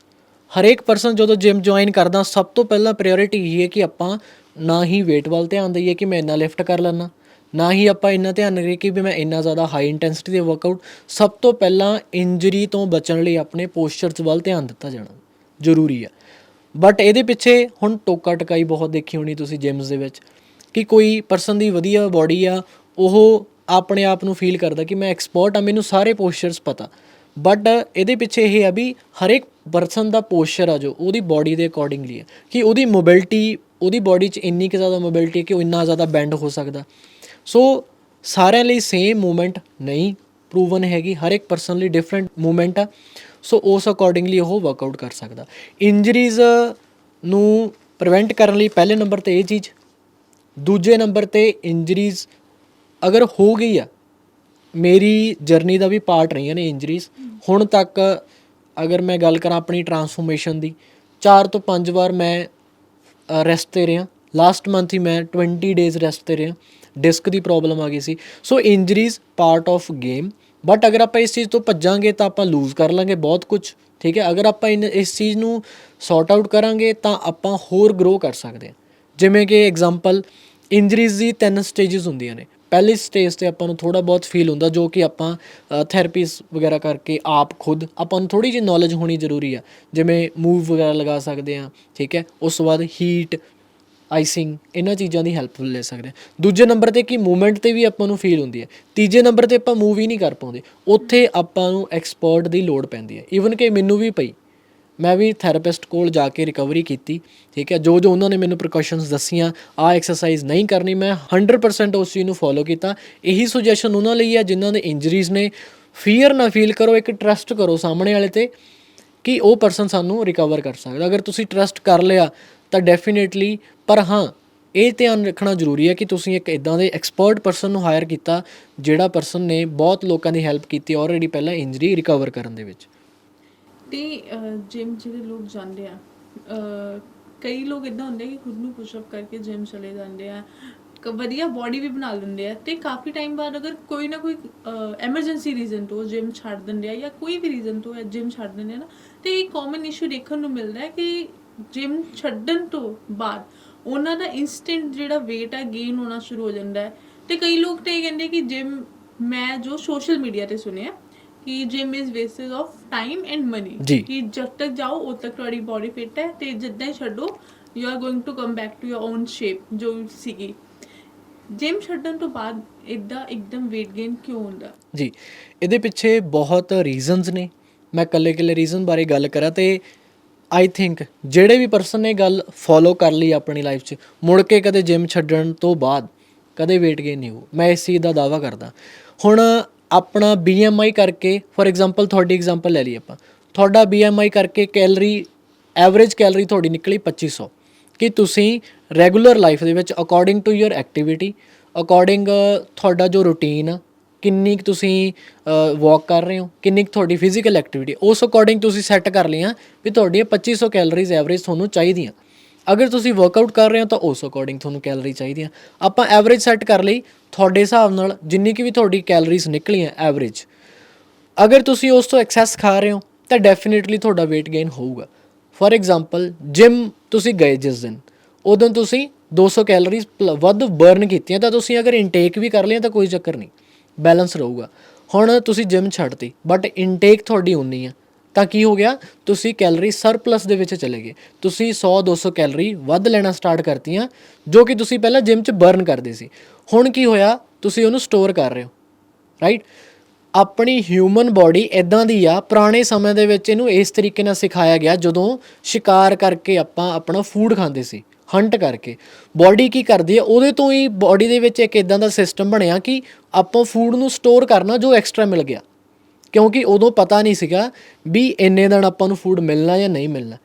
ਹਰੇਕ ਪਰਸਨ ਜਦੋਂ ਜਿਮ ਜੁਆਇਨ ਕਰਦਾ, ਸਭ ਤੋਂ ਪਹਿਲਾਂ ਪ੍ਰਾਇੋਰਟੀ ਇਹ ਹੈ ਕਿ ਆਪਾਂ ਨਾ ਹੀ weight ਵੱਲ ਧਿਆਨ ਦਈਏ ਕਿ ਮੈਂ ਇੰਨਾ ਲਿਫਟ ਕਰ ਲੈਣਾ ਨਾ ਹੀ ਆਪਾਂ ਇੰਨਾ ਧਿਆਨ ਰੱਖੀਏ ਕਿ ਵੀ ਮੈਂ ਇੰਨਾ ਜ਼ਿਆਦਾ ਹਾਈ ਇੰਟੈਂਸਿਟੀ ਦੇ ਵਰਕਆਊਟ ਸਭ ਤੋਂ ਪਹਿਲਾਂ ਇੰਜਰੀ ਤੋਂ ਬਚਣ ਲਈ ਆਪਣੇ ਪੋਸਚਰਸ ਵੱਲ ਧਿਆਨ ਦਿੱਤਾ ਜਾਣਾ ਜ਼ਰੂਰੀ ਆ ਬਟ ਇਹਦੇ ਪਿੱਛੇ ਹੁਣ ਟੋਕਾ ਟਕਾਈ ਬਹੁਤ ਦੇਖੀ ਹੋਣੀ ਤੁਸੀਂ ਜਿਮਸ ਦੇ ਵਿੱਚ ਕਿ ਕੋਈ ਪਰਸਨ ਦੀ ਵਧੀਆ ਬਾਡੀ ਆ, ਉਹ ਆਪਣੇ ਆਪ ਨੂੰ ਫੀਲ ਕਰਦਾ ਕਿ ਮੈਂ ਐਕਸਪਰਟ ਆ ਮੈਨੂੰ ਸਾਰੇ ਪੋਸਚਰਸ ਪਤਾ। ਬਟ ਇਹਦੇ ਪਿੱਛੇ ਇਹ ਆ ਵੀ ਹਰੇਕ ਪਰਸਨ ਦਾ ਪੋਸਚਰ ਆ ਜੋ, ਉਹਦੀ ਬਾਡੀ ਦੇ ਅਕੋਰਡਿੰਗਲੀ ਹੈ ਕਿ ਉਹਦੀ ਮੋਬਿਲਿਟੀ ਉਹਦੀ ਬਾਡੀ 'ਚ ਇੰਨੀ ਕਿ ਜ਼ਿਆਦਾ ਮੋਬਿਲਿਟੀ ਹੈ ਕਿ ਉਹ ਇੰਨਾ ਜ਼ਿਆਦਾ ਬੈਂਡ ਹੋ ਸਕਦਾ। ਸੋ ਸਾਰਿਆਂ ਲਈ ਸੇਮ ਮੂਵਮੈਂਟ ਨਹੀਂ ਪ੍ਰੂਵਨ ਹੈਗੀ ਹਰ ਇੱਕ ਪਰਸਨ ਲਈ ਡਿਫਰੈਂਟ ਮੂਵਮੈਂਟ ਆ। ਸੋ ਉਸ ਅਕੋਰਡਿੰਗਲੀ ਉਹ ਵਰਕਆਊਟ ਕਰ ਸਕਦਾ। ਇੰਜਰੀਜ਼ ਨੂੰ ਪ੍ਰੀਵੈਂਟ ਕਰਨ ਲਈ ਪਹਿਲੇ ਨੰਬਰ ਤੇ ਇਹ ਚੀਜ਼, ਦੂਜੇ ਨੰਬਰ ਤੇ ਇੰਜਰੀਜ਼ ਅਗਰ ਹੋ ਗਈ ਆ, ਮੇਰੀ ਜਰਨੀ ਦਾ ਵੀ ਪਾਰਟ ਰਹੀਆਂ ਨੇ ਇੰਜਰੀਜ਼ ਹੁਣ ਤੱਕ ਅਗਰ ਮੈਂ ਗੱਲ ਕਰਾਂ ਆਪਣੀ ਟਰਾਂਸਫੋਰਮੇਸ਼ਨ ਦੀ 4 ਤੋਂ 5 ਵਾਰ ਮੈਂ ਰੈਸਟ ਤੇ ਰਿਹਾ ਲਾਸਟ ਮੰਥ ਹੀ ਮੈਂ 20 ਡੇਜ਼ ਰੈਸਟ ਤੇ ਰਿਹਾ ਡਿਸਕ ਦੀ ਪ੍ਰੋਬਲਮ ਆ ਗਈ ਸੀ। So injuries part of game but ਅਗਰ ਆਪਾਂ ਇਸ ਚੀਜ਼ ਤੋਂ ਭੱਜਾਂਗੇ ਤਾਂ ਆਪਾਂ ਲੂਜ਼ ਕਰ ਲਾਂਗੇ ਬਹੁਤ ਕੁਝ ਠੀਕ ਹੈ? ਅਗਰ ਆਪਾਂ ਇਨ- ਇਸ ਚੀਜ਼ ਨੂੰ ਸੌਰਟ ਆਊਟ ਕਰਾਂਗੇ ਤਾਂ ਆਪਾਂ ਹੋਰ ਗਰੋ ਕਰ ਸਕਦੇ ਹਾਂ। ਜਿਵੇਂ ਕਿ ਐਗਜ਼ਾਮਪਲ ਇੰਜਰੀਜ਼ ਦੀ ਤਿੰਨ ਸਟੇजेस ਹੁੰਦੀਆਂ ਨੇ। ਪਹਿਲੀ ਸਟੇਜ ਤੇ ਆਪਾਂ ਨੂੰ ਥੋੜਾ ਬਹੁਤ ਫੀਲ ਹੁੰਦਾ ਜੋ ਕਿ ਆਪਾਂ ਥੈਰੇਪੀਸ ਵਗੈਰਾ ਕਰਕੇ ਆਪ ਖੁਦ ਆਪਾਂ ਨੂੰ ਥੋੜੀ ਜਿਹੀ ਨੌਲੇਜ ਹੋਣੀ ਜ਼ਰੂਰੀ ਆ। ਜਿਵੇਂ ਮੂਵ ਵਗੈਰਾ ਲਗਾ ਸਕਦੇ ਆ, ਠੀਕ ਹੈ? ਉਸ ਤੋਂ ਬਾਅਦ ਹੀਟ ਆਈਸਿੰਗ ਇਹਨਾਂ ਚੀਜ਼ਾਂ ਦੀ ਹੈਲਪ ਲੈ ਸਕਦੇ ਹਾਂ ਦੂਜੇ ਨੰਬਰ ਤੇ ਕੀ ਮੂਵਮੈਂਟ ਤੇ ਵੀ ਆਪਾਂ ਨੂੰ ਫੀਲ ਹੁੰਦੀ ਹੈ ਤੀਜੇ ਨੰਬਰ ਤੇ ਆਪਾਂ ਮੂਵ ਹੀ ਨਹੀਂ ਕਰ ਪਾਉਂਦੇ। ਉੱਥੇ ਆਪਾਂ ਨੂੰ ਐਕਸਪਰਟ ਦੀ ਲੋੜ ਪੈਂਦੀ ਹੈ ਈਵਨ ਕਿ ਮੈਨੂੰ ਵੀ ਪਈ। ਮੈਂ ਵੀ ਥੈਰੇਪਿਸਟ ਕੋਲ ਜਾ ਕੇ ਰਿਕਵਰੀ ਕੀਤੀ, ਠੀਕ ਹੈ? ਜੋ ਜੋ ਉਹਨਾਂ ਨੇ ਮੈਨੂੰ ਪ੍ਰੀਕਾਸ਼ਨਸ ਦੱਸੀਆਂ ਆ ਐਕਸਰਸਾਈਜ਼ ਨਹੀਂ ਕਰਨੀ, ਮੈਂ 100% ਉਸ ਚੀਜ਼ ਨੂੰ ਫੋਲੋ ਕੀਤਾ। ਇਹੀ ਸੁਜੈਸ਼ਨ ਉਹਨਾਂ ਲਈ ਹੈ ਜਿਨ੍ਹਾਂ ਦੇ ਇੰਜਰੀਜ਼ ਨੇ। ਫੀਅਰ ਨਾ ਫੀਲ ਕਰੋ, ਇੱਕ ਟਰਸਟ ਕਰੋ ਸਾਹਮਣੇ ਵਾਲੇ ਤੇ ਕਿ ਉਹ ਪਰਸਨ ਸਾਨੂੰ ਰਿਕਵਰ ਕਰ ਸਕਦਾ। ਅਗਰ ਤੁਸੀਂ ਟਰਸਟ ਕਰ ਲਿਆ, ਤਾਂ ਡੈਫੀਨੇਟਲੀ ਪਰ ਹਾਂ, ਇਹ ਧਿਆਨ ਰੱਖਣਾ ਜ਼ਰੂਰੀ ਹੈ ਕਿ ਤੁਸੀਂ ਇੱਕ ਇਦਾਂ ਦੇ ਐਕਸਪਰਟ ਪਰਸਨ ਨੂੰ ਹਾਇਰ ਕੀਤਾ, ਜਿਹੜਾ ਪਰਸਨ ਨੇ ਬਹੁਤ ਲੋਕਾਂ ਦੀ ਹੈਲਪ ਕੀਤੀ ਆਲਰੇਡੀ ਪਹਿਲਾਂ ਇੰਜਰੀ ਰਿਕਵਰ ਕਰਨ ਦੇ ਵਿੱਚ। ਤੇ ਜਿਮ ਜਿਹੜੇ ਲੋਕ ਜਾਂਦੇ ਆ ਕਈ ਲੋਕ ਇਦਾਂ ਹੁੰਦੇ ਆ ਕਿ ਖੁਦ ਨੂੰ ਪੁਸ਼ ਅਪ ਕਰਕੇ ਜਿਮ ਚਲੇ ਜਾਂਦੇ ਆ, ਕ- ਵਧੀਆ ਬਾਡੀ ਵੀ ਬਣਾ ਲੈਂਦੇ ਆ ਤੇ ਕਾਫੀ ਟਾਈਮ ਬਾਅਦ ਅਗਰ ਕੋਈ ਨਾ ਕੋਈ ਐਮਰਜੈਂਸੀ ਰੀਜ਼ਨ ਤੋਂ ਜਿਮ ਛੱਡ ਦਿੰਦੇ ਆ ਜਾਂ ਕੋਈ ਵੀ ਰੀਜ਼ਨ ਤੋਂ ਜਿਮ ਛੱਡ ਦਿੰਦੇ ਆ ਨਾ, ਤੇ ਇਹ ਕਾਮਨ ਇਸ਼ੂ ਦੇਖਣ ਨੂੰ ਮਿਲਦਾ ਹੈ ਕਿ ਜਿਮ ਛੱਡਣ ਤੋਂ ਬਾਅਦ ਉਹਨਾਂ ਦਾ ਇਨਸਟੈਂਟ ਜਿਹੜਾ weight ਆ ਗੇਨ ਹੋਣਾ ਸ਼ੁਰੂ ਹੋ ਜਾਂਦਾ ਹੈ ਤੇ ਕਈ ਲੋਕ ਤੇ ਇਹ ਕਹਿੰਦੇ ਕਿ ਜਿਮ ਮੈਂ ਜੋ ਸੋਸ਼ਲ ਮੀਡੀਆ ਤੇ ਸੁਣਿਆ ਕਿ gym is wastage of time and money ਜੀ। ਕਿ ਜਦ ਤੱਕ ਜਾਓ ਉਦ ਤੱਕ ਤੁਹਾਡੀ ਬਾਡੀ ਫਿਟ ਹੈ ਤੇ ਜਿੱਦਾਂ ਹੀ ਛੱਡੋ you are going to come back to your own shape ਜੋ ਸੀਗੀ ਜਿਮ ਛੱਡਣ ਤੋਂ ਬਾਅਦ ਇਦਾਂ ਇੱਕਦਮ weight gain ਕਿਉਂ ਹੁੰਦਾ ਜੀ ਇਹਦੇ ਪਿੱਛੇ ਬਹੁਤ ਰੀਜ਼ਨਸ ਨੇ ਮੈਂ ਕੱਲੇ ਕੱਲੇ ਰੀਜ਼ਨ ਬਾਰੇ ਗੱਲ ਕਰਾਂ ਤੇ ਆਈ ਥਿੰਕ ਜਿਹੜੇ ਵੀ ਪਰਸਨ ਨੇ ਗੱਲ ਫੋਲੋ ਕਰ ਲਈ ਆਪਣੀ ਲਾਈਫ 'ਚ ਮੁੜ ਕੇ ਕਦੇ ਜਿਮ ਛੱਡਣ ਤੋਂ ਬਾਅਦ ਕਦੇ weight gain ਨਹੀਂ ਹੋ ਮੈਂ ਇਸ ਚੀਜ਼ ਦਾ ਦਾਵਾ ਕਰਦਾ ਹੁਣ ਆਪਣਾ BMI ਕਰਕੇ ਫੋਰ ਐਗਜ਼ਾਮਪਲ ਤੁਹਾਡੀ ਐਗਜ਼ਾਮਪਲ ਲੈ ਲਈ ਆਪਾਂ। ਤੁਹਾਡਾ BMI ਕਰਕੇ ਕੈਲਰੀ ਐਵਰੇਜ ਕੈਲਰੀ ਤੁਹਾਡੀ ਨਿਕਲੀ 2500 ਕਿ ਤੁਸੀਂ ਰੈਗੂਲਰ ਲਾਈਫ ਦੇ ਵਿੱਚ according to your activity according ਤੁਹਾਡਾ ਜੋ ਰੂਟੀਨ ਆ, ਕਿੰਨੀ ਕੁ ਤੁਸੀਂ ਵਾਕ ਕਰ ਰਹੇ ਹੋ, ਕਿੰਨੀ ਕੁ ਤੁਹਾਡੀ ਫਿਜ਼ੀਕਲ ਐਕਟੀਵਿਟੀ ਉਸ ਅਕੋਰਡਿੰਗ ਤੁਸੀਂ ਸੈੱਟ ਕਰ ਲਈਆਂ ਵੀ ਤੁਹਾਡੀਆਂ 2500 ਕੈਲਰੀਜ਼ ਐਵਰੇਜ ਤੁਹਾਨੂੰ ਚਾਹੀਦੀਆਂ। ਅਗਰ ਤੁਸੀਂ ਵਰਕਆਊਟ ਕਰ ਰਹੇ ਹੋ ਤਾਂ ਉਸ ਅਕੋਰਡਿੰਗ ਤੁਹਾਨੂੰ ਕੈਲਰੀ ਚਾਹੀਦੀਆਂ। ਆਪਾਂ ਐਵਰੇਜ ਸੈੱਟ ਕਰ ਲਈ, ਤੁਹਾਡੇ ਹਿਸਾਬ ਨਾਲ ਜਿੰਨੀ ਕਿ ਵੀ ਤੁਹਾਡੀ ਕੈਲਰੀਜ਼ ਨਿਕਲੀਆਂ ਐਵਰੇਜ ਅਗਰ ਤੁਸੀਂ ਉਸ ਤੋਂ ਐਕਸੈਸ ਖਾ ਰਹੇ ਹੋ, ਤਾਂ ਡੈਫੀਨਿਟਲੀ ਤੁਹਾਡਾ weight gain ਹੋਊਗਾ। ਫੋਰ ਐਗਜ਼ਾਮਪਲ ਜਿਮ ਤੁਸੀਂ ਗਏ ਜਿਸ ਦਿਨ, ਉਦੋਂ ਤੁਸੀਂ 200 ਕੈਲਰੀਜ਼ ਵੱਧ ਬਰਨ ਕੀਤੀਆਂ, ਤਾਂ ਤੁਸੀਂ ਅਗਰ ਇਨਟੇਕ ਵੀ ਕਰ ਲਿਆ ਤਾਂ ਕੋਈ ਚੱਕਰ ਨਹੀਂ ਬੈਲੈਂਸ ਰਹੂਗਾ। ਹੁਣ ਤੁਸੀਂ ਜਿਮ ਛੱਡਤੀ ਬਟ ਇਨਟੇਕ ਤੁਹਾਡੀ ਉਨੀ ਆ। ਤਾਂ ਕੀ ਹੋ ਗਿਆ? ਤੁਸੀਂ ਕੈਲਰੀ ਸਰਪਲਸ ਦੇ ਵਿੱਚ ਚਲੇ ਗਏ। ਤੁਸੀਂ 100 200 ਕੈਲਰੀ ਵੱਧ ਲੈਣਾ ਸਟਾਰਟ ਕਰਤੀਆਂ, ਜੋ ਕਿ ਤੁਸੀਂ ਪਹਿਲਾਂ ਜਿਮ 'ਚ ਬਰਨ ਕਰਦੇ ਸੀ। ਹੁਣ ਕੀ ਹੋਇਆ? ਤੁਸੀਂ ਉਹਨੂੰ ਸਟੋਰ ਕਰ ਰਹੇ ਹੋ। ਰਾਈਟ ਆਪਣੀ ਹਿਊਮਨ ਬਾਡੀ ਇਦਾਂ ਦੀ ਆ, ਪੁਰਾਣੇ ਸਮੇਂ ਦੇ ਵਿੱਚ ਇਹਨੂੰ ਇਸ ਤਰੀਕੇ ਨਾਲ ਸਿਖਾਇਆ ਗਿਆ, ਜਦੋਂ ਸ਼ਿਕਾਰ ਕਰਕੇ ਆਪਾਂ ਆਪਣਾ ਫੂਡ ਖਾਂਦੇ ਸੀ ਹੰਟ ਕਰਕੇ। ਬਾਡੀ ਕੀ ਕਰਦੀ ਹੈ ਉਹਦੇ ਤੋਂ ਹੀ ਬਾਡੀ ਦੇ ਵਿੱਚ ਇੱਕ ਇਦਾਂ ਦਾ ਸਿਸਟਮ ਬਣਿਆ ਕਿ ਆਪਾਂ ਫੂਡ ਨੂੰ ਸਟੋਰ ਕਰਨਾ ਜੋ ਐਕਸਟਰਾ ਮਿਲ ਗਿਆ। ਕਿਉਂਕਿ ਉਦੋਂ ਪਤਾ ਨਹੀਂ ਸੀਗਾ ਵੀ ਇੰਨੇ ਦਿਨ ਆਪਾਂ ਨੂੰ ਫੂਡ ਮਿਲਣਾ ਜਾਂ ਨਹੀਂ ਮਿਲਣਾ।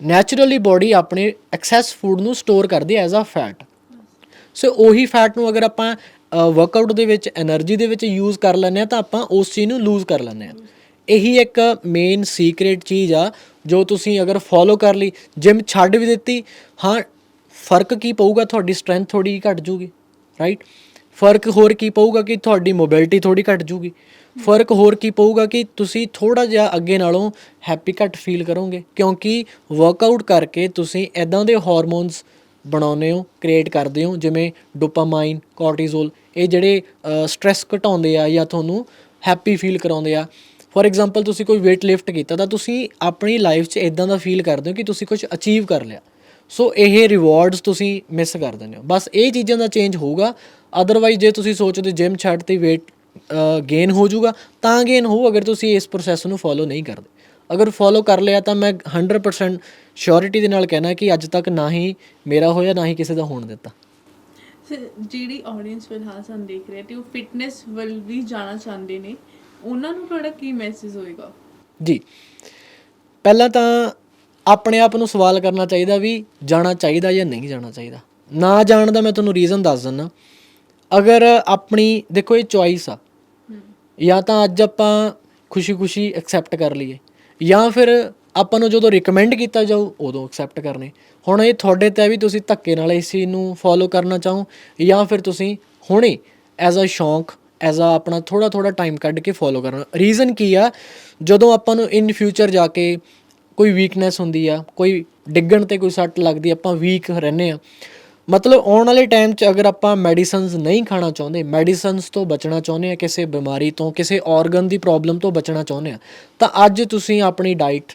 ਨੈਚੁਰਲੀ ਬੋਡੀ ਆਪਣੇ ਐਕਸੈਸ ਫੂਡ ਨੂੰ ਸਟੋਰ ਕਰਦੀ ਐਜ਼ ਅ ਫੈਟ ਸੋ ਉਹੀ ਫੈਟ ਨੂੰ ਅਗਰ ਆਪਾਂ ਵਰਕਆਊਟ ਦੇ ਵਿੱਚ એનર્ਜੀ ਦੇ ਵਿੱਚ ਯੂਜ਼ ਕਰ ਲੈਂਦੇ ਆ ਤਾਂ ਆਪਾਂ ਉਸ ਚੀਜ਼ ਨੂੰ ਲੂਜ਼ ਕਰ ਲੈਂਦੇ ਆ ਇਹੀ ਇੱਕ ਮੇਨ ਸੀਕ੍ਰੀਟ ਚੀਜ਼ ਆ ਜੋ ਤੁਸੀਂ ਅਗਰ ਫੋਲੋ ਕਰ ਲਈ ਜਿਮ ਛੱਡ ਵੀ ਦਿੱਤੀ, ਹਾਂ, ਫ਼ਰਕ ਕੀ ਪਊਗਾ ਤੁਹਾਡੀ ਸਟਰੈਂਥ ਥੋੜੀ ਘਟ ਜੂਗੀ ਰਾਈਟ ਫ਼ਰਕ ਹੋਰ ਕੀ ਪਊਗਾ ਕਿ ਤੁਹਾਡੀ ਮੋਬਿਲਟੀ ਥੋੜੀ ਘਟ ਜੂਗੀ। ਫ਼ਰਕ ਹੋਰ ਕੀ ਪਊਗਾ ਕਿ ਤੁਸੀਂ ਥੋੜਾ ਜਿਹਾ ਅੱਗੇ ਨਾਲੋਂ ਹੈਪੀ ਘੱਟ ਫੀਲ ਕਰੋਗੇ? ਕਿਉਂਕਿ ਵਰਕਆਊਟ ਕਰਕੇ ਤੁਸੀਂ ਐਦਾਂ ਦੇ ਹਾਰਮੋਨਸ ਬਣਾਉਂਦੇ ਹੋ ਕ੍ਰੀਏਟ ਕਰਦੇ ਹੋ, ਜਿਵੇਂ ਡੋਪਾਮਾਈਨ ਕੋਰਟੀਜ਼ੋਲ ਇਹ ਜਿਹੜੇ ਸਟ्रेस ਘਟਾਉਂਦੇ ਆ ਜਾਂ ਤੁਹਾਨੂੰ ਹੈਪੀ ਫੀਲ ਕਰਾਉਂਦੇ ਆ। ਫੋਰ ਐਗਜ਼ਾਮਪਲ ਤੁਸੀਂ ਕੋਈ weight ਲਿਫਟ ਕੀਤਾ ਤਾਂ ਤੁਸੀਂ ਆਪਣੀ ਲਾਈਫ 'ਚ ਇਦਾਂ ਦਾ ਫੀਲ ਕਰਦੇ ਹੋ ਕਿ ਤੁਸੀਂ ਕੁਝ ਅਚੀਵ ਕਰ ਲਿਆ। ਸੋ ਇਹ ਰਿਵਾਰਡਸ ਤੁਸੀਂ ਮਿਸ ਕਰ ਦਿੰਦੇ ਹੋ। ਬਸ ਇਹ ਚੀਜ਼ਾਂ ਦਾ ਚੇਂਜ ਹੋਊਗਾ। ਅਦਰਵਾਈਜ਼ ਜੇ ਤੁਸੀਂ ਸੋਚਦੇ ਜਿਮ ਛੱਡ ਤੇ weight ਗੇਨ ਹੋ ਜਾਊਗਾ ਤਾਂ ਗੇਨ ਹੋਊ ਅਗਰ ਤੁਸੀਂ ਇਸ ਪ੍ਰੋਸੈਸ ਨੂੰ ਫੋਲੋ ਨਹੀਂ ਕਰਦੇ। ਅਗਰ ਫੋਲੋ ਕਰ ਲਿਆ ਤਾਂ ਮੈਂ 100% ਸ਼ੋਰਿਟੀ ਦੇ ਨਾਲ ਕਹਿਣਾ ਕਿ ਅੱਜ ਤੱਕ ਨਾ ਹੀ ਮੇਰਾ ਹੋਇਆ ਨਾ ਹੀ ਕਿਸੇ ਦਾ ਹੋਣ ਦਿੱਤਾ। ਜਿਹੜੀ ਆਡੀਅנס ਫਿਲਹਾਲ ਸਾਨੂੰ ਦੇਖ ਰਹੀ ਹੈ ਤੇ ਉਹ ਫਿਟਨੈਸ ਵੱਲ ਵੀ ਜਾਣਾ ਚਾਹੁੰਦੇ ਨੇ ਉਹਨਾਂ ਨੂੰ ਤੁਹਾਡਾ ਕੀ ਮੈਸੇਜ ਹੋਏਗਾ? ਜੀ ਪਹਿਲਾਂ ਤਾਂ ਆਪਣੇ ਆਪ ਨੂੰ ਸਵਾਲ ਕਰਨਾ ਚਾਹੀਦਾ ਵੀ ਜਾਣਾ ਚਾਹੀਦਾ ਜਾਂ ਨਹੀਂ ਜਾਣਾ ਚਾਹੀਦਾ। ਨਾ ਜਾਣ ਦਾ ਮੈਂ ਤੁਹਾਨੂੰ ਰੀਜ਼ਨ ਦੱਸ ਦਿੰਦਾ। ਅਗਰ ਆਪਣੀ ਦੇਖੋ ਇਹ ਚੋਇਸ ਆ ਜਾਂ ਤਾਂ ਅੱਜ ਆਪਾਂ ਖੁਸ਼ੀ-ਖੁਸ਼ੀ ਐਕਸੈਪਟ ਕਰ ਲਈਏ, ਜਾਂ ਫਿਰ ਆਪਾਂ ਨੂੰ ਜਦੋਂ ਰეკਮੈਂਡ ਕੀਤਾ ਜਾਊ, ਉਦੋਂ ਐਕਸੈਪਟ ਕਰਨੇ। ਹੁਣ ਇਹ ਤੁਹਾਡੇ ਤੇ ਵੀ ਤੁਸੀਂ ਧੱਕੇ ਨਾਲ ਇਸ ਚੀਜ਼ ਨੂੰ ਫੋਲੋ ਕਰਨਾ ਚਾਹੋ, ਜਾਂ ਫਿਰ ਤੁਸੀਂ ਹੁਣੇ ਐਜ਼ ਅ ਸ਼ੌਂਕ ਐਜ਼ ਆ ਆਪਣਾ ਥੋੜਾ ਥੋੜਾ ਟਾਈਮ ਕੱਢ ਕੇ ਫੋਲੋ ਕਰਨਾ। ਰੀਜ਼ਨ ਕੀ ਆ? ਜਦੋਂ ਆਪਾਂ ਨੂੰ ਇਨ ਫਿਊਚਰ ਜਾ ਕੇ ਕੋਈ ਵੀਕਨੈਸ ਹੁੰਦੀ ਆ, ਕੋਈ ਡਿੱਗਣ ਤੇ ਕੋਈ ਸੱਟ ਲੱਗਦੀ ਆਪਾਂ ਵੀਕ ਰਹਿੰਦੇ ਆ। ਮਤਲਬ ਆਉਣ ਵਾਲੇ ਟਾਈਮ 'ਚ ਅਗਰ ਆਪਾਂ ਮੈਡੀਸਿਨਸ ਨਹੀਂ ਖਾਣਾ ਚਾਹੁੰਦੇ ਮੈਡੀਸਿਨਸ ਤੋਂ ਬਚਣਾ ਚਾਹੁੰਦੇ ਆ ਕਿਸੇ ਬਿਮਾਰੀ ਤੋਂ, ਕਿਸੇ ਆਰਗਨ ਦੀ ਪ੍ਰੋਬਲਮ ਤੋਂ ਬਚਣਾ ਚਾਹੁੰਦੇ ਆ ਤਾਂ ਅੱਜ ਤੁਸੀਂ ਆਪਣੀ ਡਾਈਟ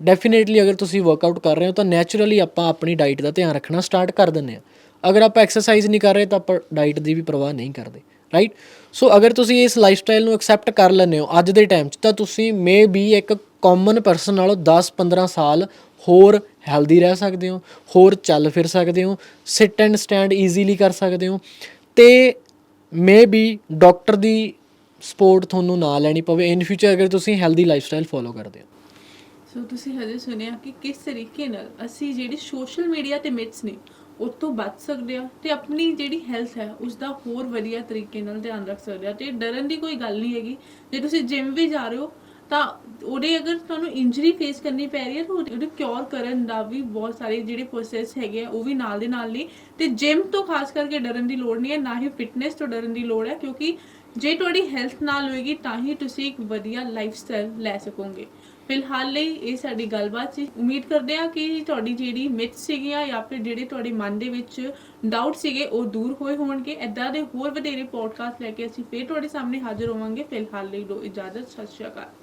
ਡੈਫੀਨੇਟਲੀ ਅਗਰ ਤੁਸੀਂ ਵਰਕਆਊਟ ਕਰ ਰਹੇ ਹੋ, ਤਾਂ ਨੇਚਰਲੀ ਆਪਾਂ ਆਪਣੀ ਡਾਈਟ ਦਾ ਧਿਆਨ ਰੱਖਣਾ ਸਟਾਰਟ ਕਰ ਦਿੰਦੇ ਆ ਅਗਰ ਆਪਾਂ ਐਕਸਰਸਾਈਜ਼ ਨਹੀਂ ਕਰ ਰਹੇ, ਤਾਂ ਆਪਾਂ ਡਾਈਟ ਦੀ ਵੀ ਪਰਵਾਹ ਨਹੀਂ ਕਰਦੇ ਰਾਈਟ ਸੋ ਅਗਰ ਤੁਸੀਂ ਇਸ ਲਾਈਫ ਸਟਾਈਲ ਨੂੰ ਐਕਸੈਪਟ ਕਰ ਲੈਂਦੇ ਹੋ ਅੱਜ ਦੇ ਟਾਈਮ 'ਚ, ਤਾਂ ਤੁਸੀਂ ਮੇ ਬੀ ਇੱਕ ਕਾਮਨ ਪਰਸਨ ਨਾਲੋਂ 10-15 ਸਾਲ ਹੋਰ ਹੈਲਦੀ ਰਹਿ ਸਕਦੇ ਹੋ, ਹੋਰ ਚੱਲ ਫਿਰ ਸਕਦੇ ਹੋ ਸਿਟ ਐਂਡ ਸਟੈਂਡ ਈਜ਼ੀਲੀ ਕਰ ਸਕਦੇ ਹੋ, ਤੇ ਮੇ ਬੀ ਡਾਕਟਰ ਦੀ ਸਪੋਰਟ ਤੁਹਾਨੂੰ ਨਾ ਲੈਣੀ ਪਵੇ ਇਨ ਫਿਊਚਰ ਅਗਰ ਤੁਸੀਂ ਹੈਲਦੀ ਲਾਈਫ ਸਟਾਈਲ ਫੋਲੋ ਕਰਦੇ ਹੋ। ਸੋ ਤੁਸੀਂ ਹਜੇ ਸੁਣਿਆ ਕਿ ਕਿਸ ਤਰੀਕੇ ਨਾਲ ਅਸੀਂ ਜਿਹੜੀ ਸੋਸ਼ਲ ਮੀਡੀਆ ਤੇ ਮਿਥਸ ਨੇ, ਉਹ ਤੋਂ ਬਚ ਸਕਦੇ ਆ ਤੇ ਆਪਣੀ ਜਿਹੜੀ ਹੈਲਥ ਹੈ ਉਸ ਦਾ ਹੋਰ ਵਧੀਆ ਤਰੀਕੇ ਨਾਲ ਧਿਆਨ ਰੱਖ ਸਕਦੇ ਆ ਤੇ ਡਰਨ ਦੀ ਕੋਈ ਗੱਲ ਨਹੀਂ ਹੈਗੀ। ਜੇ ਤੁਸੀਂ ਜਿਮ ਵੀ ਜਾ ਰਹੇ ਹੋ ਤਾਂ ਉਹਦੇ ਅਗਰ ਤੁਹਾਨੂੰ ਇੰਜਰੀ ਫੇਸ ਕਰਨੀ ਪੈ ਰਹੀ ਹੈ, ਤਾਂ ਉਹਦੇ ਕਿਉਰ ਕਰਨ ਦਾ ਵੀ ਬਹੁਤ ਸਾਰੇ ਜਿਹੜੇ ਪ੍ਰੋਸੈਸ ਹੈਗੇ ਆ, ਉਹ ਵੀ ਨਾਲ ਦੇ ਨਾਲ ਨੇ। ਤੇ ਜਿਮ ਤੋਂ ਖਾਸ ਕਰਕੇ ਡਰਨ ਦੀ ਲੋੜ ਨਹੀਂ ਹੈ, ਨਾ ਹੀ ਫਿਟਨੈਸ ਤੋਂ ਡਰਨ ਦੀ ਲੋੜ ਹੈ, ਕਿਉਂਕਿ ਜੇ ਤੁਹਾਡੀ ਹੈਲਥ ਨਾਲ ਹੋਏਗੀ, ਤਾਂ ਹੀ ਤੁਸੀਂ ਇੱਕ ਵਧੀਆ ਲਾਈਫ ਸਟਾਈਲ ਲੈ ਸਕੋਗੇ। ਫਿਲਹਾਲ ਲਈ ਇਹ ਸਾਡੀ ਗੱਲਬਾਤ ਸੀ। ਉਮੀਦ ਕਰਦੇ ਹਾਂ ਕਿ ਤੁਹਾਡੀ ਜਿਹੜੀ ਮਿਥ ਸੀਗੀਆਂ ਜਾਂ ਫਿਰ ਜਿਹੜੇ ਤੁਹਾਡੇ ਮਨ ਦੇ ਵਿੱਚ ਡਾਊਟ ਸੀਗੇ, ਉਹ ਦੂਰ ਹੋਏ ਹੋਣਗੇ। ਐਦਾਂ ਦੇ ਹੋਰ ਵਧੇਰੇ ਪੋਡਕਾਸਟ ਲੈ ਕੇ ਅਸੀਂ ਫੇਰ ਤੁਹਾਡੇ ਸਾਹਮਣੇ ਹਾਜ਼ਰ ਹੋਵਾਂਗੇ। ਫਿਲਹਾਲ ਲਈ ਲੋ ਇਜਾਜ਼ਤ, ਸਤਿ ਸ਼੍ਰੀ ਅਕਾਲ।